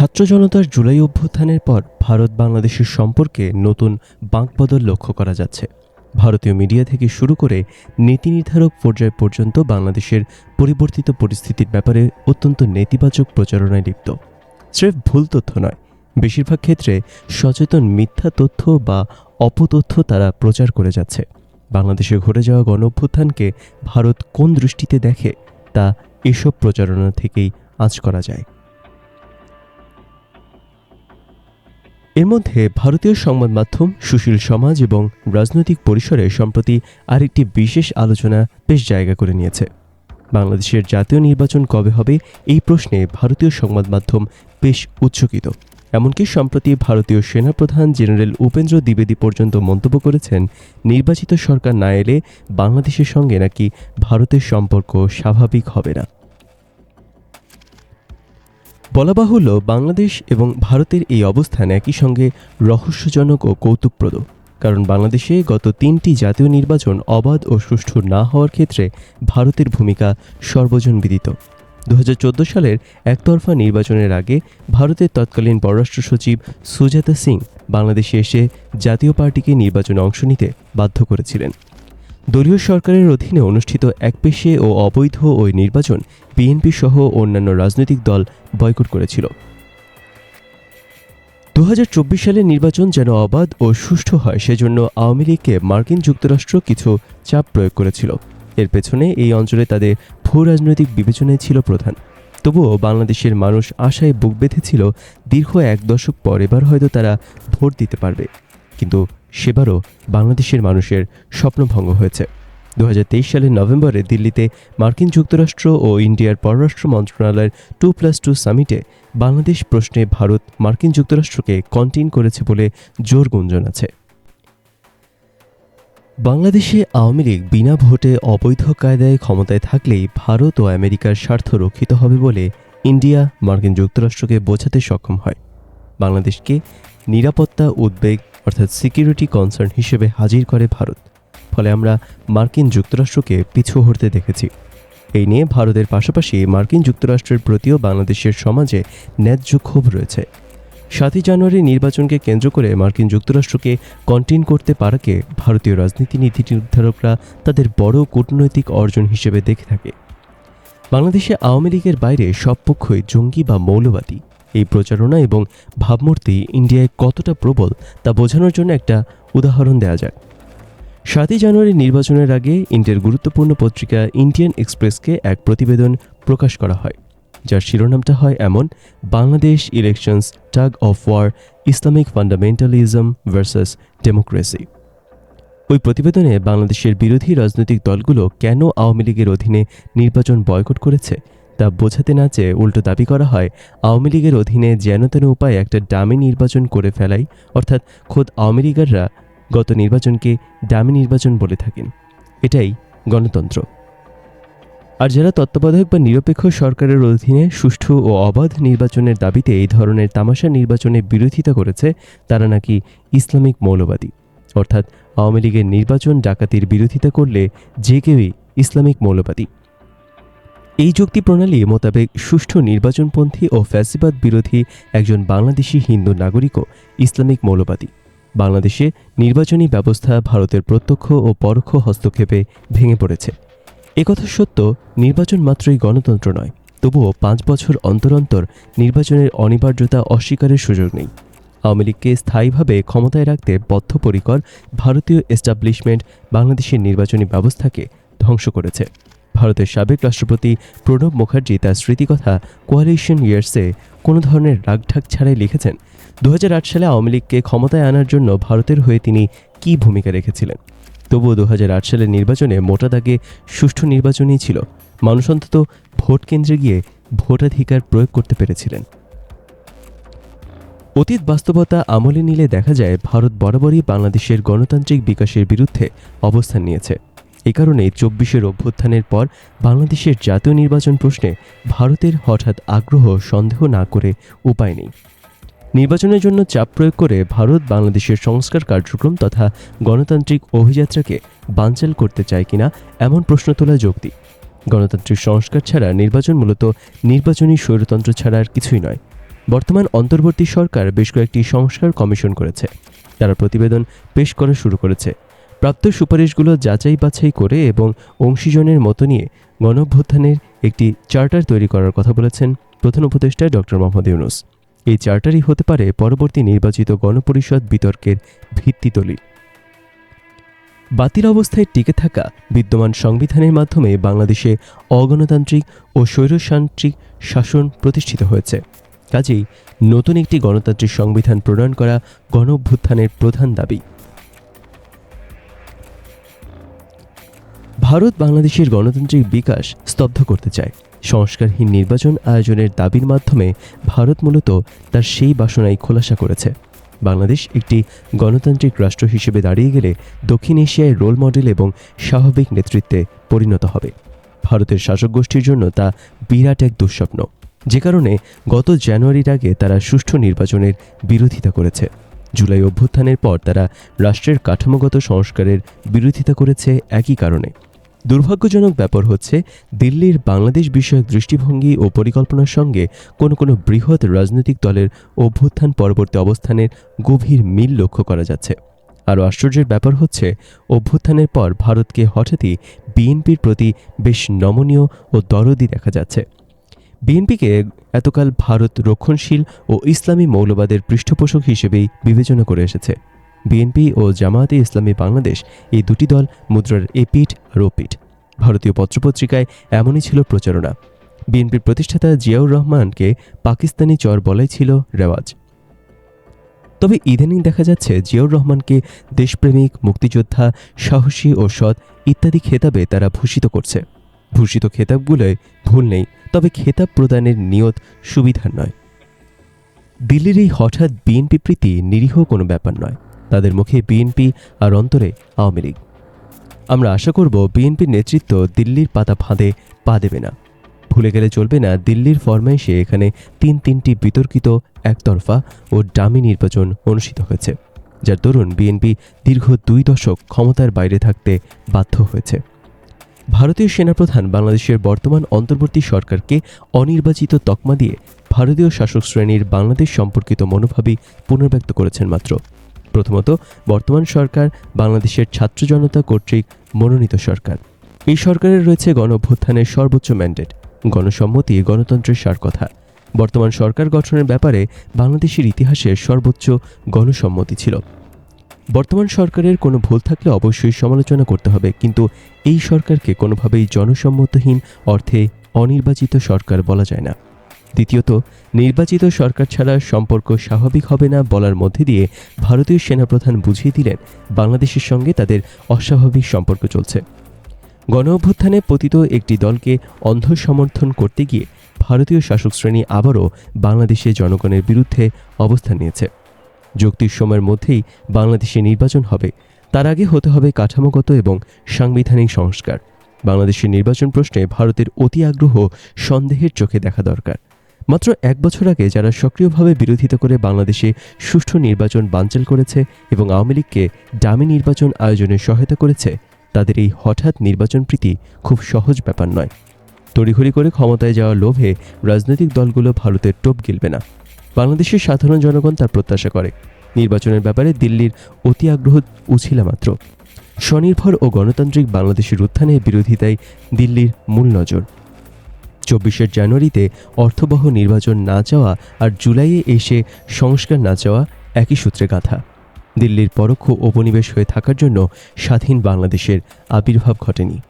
ছাত্র জনতার জুলাই অভ্যুত্থানের পর ভারত বাংলাদেশের সম্পর্কে নতুন বাঁকবদল লক্ষ্য করা যাচ্ছে। ভারতীয় মিডিয়া থেকে শুরু করে নীতি নির্ধারক পর্যায় পর্যন্ত বাংলাদেশের পরিবর্তিত পরিস্থিতির ব্যাপারে অত্যন্ত নেতিবাচক প্রচারণায় লিপ্ত। স্রেফ ভুল তথ্য নয়, বেশিরভাগ ক্ষেত্রে সচেতন মিথ্যা তথ্য বা অপতথ্য তারা প্রচার করে যাচ্ছে। বাংলাদেশে ঘটে যাওয়া গণ ভারত কোন দৃষ্টিতে দেখে তা এসব প্রচারণা থেকেই আঁচ করা যায়। এর মধ্যে ভারতীয় সংবাদ মাধ্যম সুশীল সমাজ এবং রাজনৈতিক পরিসরে সম্প্রতি আরেকটি বিশেষ আলোচনা বেশ জায়গা করে নিয়েছে। বাংলাদেশের জাতীয় নির্বাচন কবে হবে এই প্রশ্নে ভারতীয় সংবাদ মাধ্যম বেশ উচ্চকিত এমনকি সম্প্রতি ভারতীয় সেনাপ্রধান জেনারেল উপেন্দ্র দ্বিবেদী পর্যন্ত মন্তব্য করেছেন, নির্বাচিত সরকার না এলে বাংলাদেশের সঙ্গে নাকি ভারতের সম্পর্ক স্বাভাবিক হবে না। বলা বাহুল্য বাংলাদেশ এবং ভারতের এই অবস্থান একই সঙ্গে রহস্যজনক ও কৌতুকপ্রদ। কারণ বাংলাদেশে গত তিনটি জাতীয় নির্বাচন অবাধ ও সুষ্ঠু না হওয়ার ক্ষেত্রে ভারতের ভূমিকা সর্বজনবিদিত দু হাজার চোদ্দ সালের একতরফা নির্বাচনের আগে ভারতের তৎকালীন পররাষ্ট্র সচিব সুজাতা সিং বাংলাদেশে এসে জাতীয় পার্টিকে নির্বাচনে অংশ নিতে বাধ্য করেছিলেন। দলীয় সরকারের অধীনে অনুষ্ঠিত একপেশে ও অবৈধ ওই নির্বাচন বিএনপি সহ অন্যান্য রাজনৈতিক দল বয়কট করেছিল। দু হাজার চব্বিশ সালের নির্বাচন যেন অবাধ ও সুষ্ঠু হয়, সেজন্য আওয়ামী লীগকে মার্কিন যুক্তরাষ্ট্র কিছু চাপ প্রয়োগ করেছিল। এর পেছনে এই অঞ্চলে তাদের ভূ রাজনৈতিক বিবেচনায় ছিল প্রধান। তবুও বাংলাদেশের মানুষ আশায় বুক বেঁধেছিল, দীর্ঘ এক দশক পর এবার হয়তো তারা ভোট দিতে পারবে। কিন্তু সেবারও বাংলাদেশের মানুষের স্বপ্নভঙ্গ হয়েছে। দু হাজার তেইশ সালের নভেম্বরে দিল্লিতে মার্কিন যুক্তরাষ্ট্র ও ইন্ডিয়ার পররাষ্ট্র মন্ত্রণালয়ের টু প্লাস টু সামিটে বাংলাদেশ প্রশ্নে ভারত মার্কিন যুক্তরাষ্ট্রকে কন্টিন করেছে বলে জোর গুঞ্জন আছে। বাংলাদেশে আওয়ামী লীগ বিনা ভোটে অবৈধ কায়দায় ক্ষমতায় থাকলেই ভারত ও আমেরিকার স্বার্থ রক্ষিত হবে বলে ইন্ডিয়া মার্কিন যুক্তরাষ্ট্রকে বোঝাতে সক্ষম হয়। বাংলাদেশকে নিরাপত্তা, উদ্বেগ অর্থাৎ সিকিউরিটি কনসার্ন হিসেবে হাজির করে ভারত। ফলে আমরা মার্কিন যুক্তরাষ্ট্রকে পিছু হতে দেখেছি। এই নিয়ে ভারতের পাশাপাশি মার্কিন যুক্তরাষ্ট্রের প্রতিও বাংলাদেশের সমাজে ন্যায্য ক্ষোভ রয়েছে। সাতই জানুয়ারি নির্বাচনকে কেন্দ্র করে মার্কিন যুক্তরাষ্ট্রকে কন্টেন করতে পারাকে ভারতীয় রাজনীতি নীতি নির্ধারকরা তাদের বড় কূটনৈতিক অর্জন হিসেবে দেখে থাকে। বাংলাদেশে আওয়ামী লীগের বাইরে সব পক্ষই জঙ্গি বা মৌলবাদী। এই প্রচারণা এবং ভাবমূর্তি ইন্ডিয়ায় কতটা প্রবল তা বোঝানোর জন্য একটা উদাহরণ দেওয়া যায় সাতই জানুয়ারি নির্বাচনের আগে ইন্ডিয়ার গুরুত্বপূর্ণ পত্রিকা ইন্ডিয়ান এক্সপ্রেসকে এক প্রতিবেদন প্রকাশ করা হয়। যার শিরোনামটা হয় এমন, Bangladesh elections tug of war Islamic fundamentalism versus democracy ওই প্রতিবেদনে বাংলাদেশের বিরোধী রাজনৈতিক দলগুলো কেন আওয়ামী লীগের অধীনে নির্বাচন বয়কট করেছে তা বোঝাতে না চেয়ে উল্টো দাবি করা হয়, আওয়ামী লীগের অধীনে যেন তেন উপায়ে একটা ডামি নির্বাচন করে ফেলাই, অর্থাৎ খোদ আওয়ামী লীগাররা গত নির্বাচনকে ডামি নির্বাচন বলে থাকেন। এটাই গণতন্ত্র। আর যারা তত্ত্বাবধায়ক বা নিরপেক্ষ সরকারের অধীনে সুষ্ঠু ও অবাধ নির্বাচনের দাবিতে এই ধরনের তামাশা নির্বাচনের বিরোধিতা করেছে, তারা নাকি ইসলামিক মৌলবাদী। অর্থাৎ আওয়ামী লীগের নির্বাচন ডাকাতির বিরোধিতা করলে যে কেউই ইসলামিক মৌলবাদী। এই যুক্তি প্রণালী মোতাবেক সুষ্ঠু নির্বাচনপন্থী ও ফ্যাসিবাদ বিরোধী একজন বাংলাদেশি হিন্দু নাগরিকও ইসলামিক মৌলবাদী। বাংলাদেশে নির্বাচনী ব্যবস্থা ভারতের প্রত্যক্ষ ও পরোক্ষ হস্তক্ষেপে ভেঙে পড়েছে। একথা সত্য, নির্বাচন মাত্রই গণতন্ত্র নয়, তবুও পাঁচ বছর অন্তর অন্তর নির্বাচনের অনিবার্যতা অস্বীকারের সুযোগ নেই। আওয়ামী লীগকে স্থায়ীভাবে ক্ষমতায় রাখতে বদ্ধপরিকর ভারতীয় এস্টাবলিশমেন্ট বাংলাদেশের নির্বাচনী ব্যবস্থাকে ধ্বংস করেছে। ভারতের সাবেক রাষ্ট্রপতি প্রণব মুখার্জি তার স্মৃতিকথা কোয়ালিশন ইয়ার্সে কোনো ধরনের রাগঢাক ছাড়াই লিখেছেন। দু হাজার আট সালে আওয়ামী লীগকে ক্ষমতায় আনার জন্য ভারতের হয়ে তিনি কী ভূমিকা রেখেছিলেন? তবুও দু হাজার আট সালের নির্বাচনে মোটা দাগে সুষ্ঠু নির্বাচনই ছিল। মানুষ অন্তত ভোট কেন্দ্রে গিয়ে ভোটাধিকার প্রয়োগ করতে পেরেছিলেন। অতীত বাস্তবতা আমলে নিলে দেখা যায়, ভারত বরাবরই বাংলাদেশের গণতান্ত্রিক বিকাশের বিরুদ্ধে অবস্থান নিয়েছে। এই কারণেই চব্বিশের অভ্যুত্থানের পর বাংলাদেশের জাতীয় নির্বাচন প্রশ্নে ভারতের হঠাৎ আগ্রহ সন্দেহ না করে উপায় নেই। নির্বাচনের জন্য চাপ প্রয়োগ করে ভারত বাংলাদেশের সংস্কার কার্যক্রম তথা গণতান্ত্রিক অভিযাত্রাকে বানচাল করতে চায় কিনা এমন প্রশ্ন তোলা যৌক্তিক গণতান্ত্রিক সংস্কার ছাড়া নির্বাচন মূলত নির্বাচনী স্বৈরতন্ত্র ছাড়া আর কিছুই নয়। বর্তমান অন্তর্বর্তী সরকার বেশ কয়েকটি সংস্কার কমিশন করেছে। তারা প্রতিবেদন পেশ করা শুরু করেছে। প্রাপ্ত সুপারিশগুলো যাচাই বাছাই করে এবং অংশীজনের মতো নিয়ে গণঅভ্যুত্থানের একটি চার্টার তৈরি করার কথা বলেছেন প্রধান উপদেষ্টা ডক্টর মোহাম্মদ ইউনুস। এই চার্টারই হতে পারে পরবর্তী নির্বাচিত গণপরিষদ বিতর্কের ভিত্তি দলিল বাতিল অবস্থায় টিকে থাকা বিদ্যমান সংবিধানের মাধ্যমে বাংলাদেশে অগণতান্ত্রিক ও স্বৈরতান্ত্রিক শাসন প্রতিষ্ঠিত হয়েছে। কাজেই নতুন একটি গণতান্ত্রিক সংবিধান প্রণয়ন করা গণ প্রধান দাবি। ভারত বাংলাদেশের গণতান্ত্রিক বিকাশ স্তব্ধ করতে চায়। সংস্কারহীন নির্বাচন আয়োজনের দাবির মাধ্যমে ভারত মূলত তার সেই বাসনাই খোলাসা করেছে। বাংলাদেশ একটি গণতান্ত্রিক রাষ্ট্র হিসেবে দাঁড়িয়ে গেলে দক্ষিণ এশিয়ায় রোল মডেল এবং স্বাভাবিক নেতৃত্বে পরিণত হবে। ভারতের শাসক গোষ্ঠীর জন্য তা বিরাট এক দুঃস্বপ্ন। যে কারণে গত জানুয়ারির আগে তারা সুষ্ঠু নির্বাচনের বিরোধিতা করেছে। জুলাই অভ্যুত্থানের পর তারা রাষ্ট্রের কাঠামোগত সংস্কারের বিরোধিতা করেছে একই কারণে। দুর্ভাগ্যজনক ব্যাপার হচ্ছে, দিল্লির বাংলাদেশ বিষয়ক দৃষ্টিভঙ্গি ও পরিকল্পনার সঙ্গে কোনো কোনো বৃহৎ রাজনৈতিক দলের অভ্যুত্থান পরবর্তী অবস্থানের গভীর মিল লক্ষ্য করা যাচ্ছে। আরও আশ্চর্যের ব্যাপার হচ্ছে, অভ্যুত্থানের পর ভারতকে হঠাৎই বিএনপির প্রতি বেশ নমনীয় ও দরদি দেখা যাচ্ছে। বিএনপিকে এতকাল ভারত রক্ষণশীল ও ইসলামী মৌলবাদের পৃষ্ঠপোষক হিসেবেই বিবেচনা করে এসেছে। বিএনপি ও জামায়াতে ইসলামী বাংলাদেশ এই দুটি দল মুদ্রার এপিঠ ওপিঠ ভারতীয় পত্রপত্রিকায় এমনই ছিল প্রচারণা। বিএনপির প্রতিষ্ঠাতা জিয়াউর রহমানকে পাকিস্তানি চর বলাই ছিল রেওয়াজ। তবে ইদানিং দেখা যাচ্ছে জিয়াউর রহমানকে দেশপ্রেমিক, মুক্তিযোদ্ধা, সাহসী ও সৎ ইত্যাদি খেতাবে তারা ভূষিত করছে। ভূষিত খেতাবগুলোয় ভুল নেই, তবে খেতাব প্রদানের নিয়ত সুবিধার নয়। দিল্লির এই হঠাৎ বিএনপি প্রীতি নিরীহ কোনো ব্যাপার নয়। তাদের মুখে বিএনপি আর অন্তরে আওয়ামী লীগ। আমরা আশা করব বিএনপির নেতৃত্ব দিল্লির পাতা ফাঁদে পা দেবে না। ভুলে গেলে চলবে না, দিল্লির ফরমাইশে এখানে তিন তিনটি বিতর্কিত একতরফা ও ডামি নির্বাচন অনুষ্ঠিত হয়েছে, যার দরুন বিএনপি দীর্ঘ দুই দশক ক্ষমতার বাইরে থাকতে বাধ্য হয়েছে। ভারতীয় সেনাপ্রধান বাংলাদেশের বর্তমান অন্তর্বর্তী সরকারকে অনির্বাচিত তকমা দিয়ে ভারতীয় শাসক শ্রেণির বাংলাদেশ সম্পর্কিত মনোভাবই পুনর্ব্যক্ত করেছেন মাত্র। প্রথমত বর্তমান সরকার বাংলাদেশের ছাত্র জনতা কর্তৃক মনোনীত সরকার। এই সরকারের রয়েছে গণ অভ্যুত্থানের সর্বোচ্চ ম্যান্ডেট, গণসম্মতি, গণতন্ত্রের সার কথা বর্তমান সরকার গঠনের ব্যাপারে বাংলাদেশের ইতিহাসের সর্বোচ্চ গণসম্মতি ছিল। বর্তমান সরকারের কোনো ভুল থাকলে অবশ্যই সমালোচনা করতে হবে, কিন্তু এই সরকারকে কোনোভাবেই জনসম্মতহীন অর্থে অনির্বাচিত সরকার বলা যায় না। দ্বিতীয়ত, নির্বাচিত সরকার ছাড়া সম্পর্ক স্বাভাবিক হবে না বলার মধ্যে দিয়ে ভারতীয় সেনাপ্রধান বুঝিয়ে দিলেন, বাংলাদেশের সঙ্গে তাদের অস্বাভাবিক সম্পর্ক চলছে। গণ অভ্যুত্থানে পতিত একটি দলকে অন্ধ সমর্থন করতে গিয়ে ভারতীয় শাসক শ্রেণি আবারও বাংলাদেশে জনগণের বিরুদ্ধে অবস্থান নিয়েছে। যুক্তির সময়ের মধ্যেই বাংলাদেশে নির্বাচন হবে, তার আগে হতে হবে কাঠামোগত এবং সাংবিধানিক সংস্কার। বাংলাদেশের নির্বাচন প্রশ্নে ভারতের অতি আগ্রহ সন্দেহের চোখে দেখা দরকার। মাত্র এক বছর আগে যারা সক্রিয়ভাবে বিরোধিতা করে বাংলাদেশে সুষ্ঠু নির্বাচন বানচাল করেছে এবং আওয়ামী লীগকে ডামি নির্বাচন আয়োজনে সহায়তা করেছে, তাদের এই হঠাৎ নির্বাচন প্রীতি খুব সহজ ব্যাপার নয়। তড়িঘড়ি করে ক্ষমতায় যাওয়ার লোভে রাজনৈতিক দলগুলো ভারতের টোপ গিলবে না। বাংলাদেশের সাধারণ জনগণ তার প্রত্যাশা করে। নির্বাচনের ব্যাপারে দিল্লির অতি আগ্রহ উছিলা মাত্র। স্বনির্ভর ও গণতান্ত্রিক বাংলাদেশের উত্থানে বিরোধিতায় দিল্লির মূল নজর। চব্বিশের জানুয়ারিতে অর্থবহ নির্বাচন না চাওয়া আর জুলাইয়ে এসে সংস্কার না চাওয়া একই সূত্রে গাথা। দিল্লির পরোক্ষ উপনিবেশ হয়ে থাকার জন্য স্বাধীন বাংলাদেশের আবির্ভাব ঘটেনি।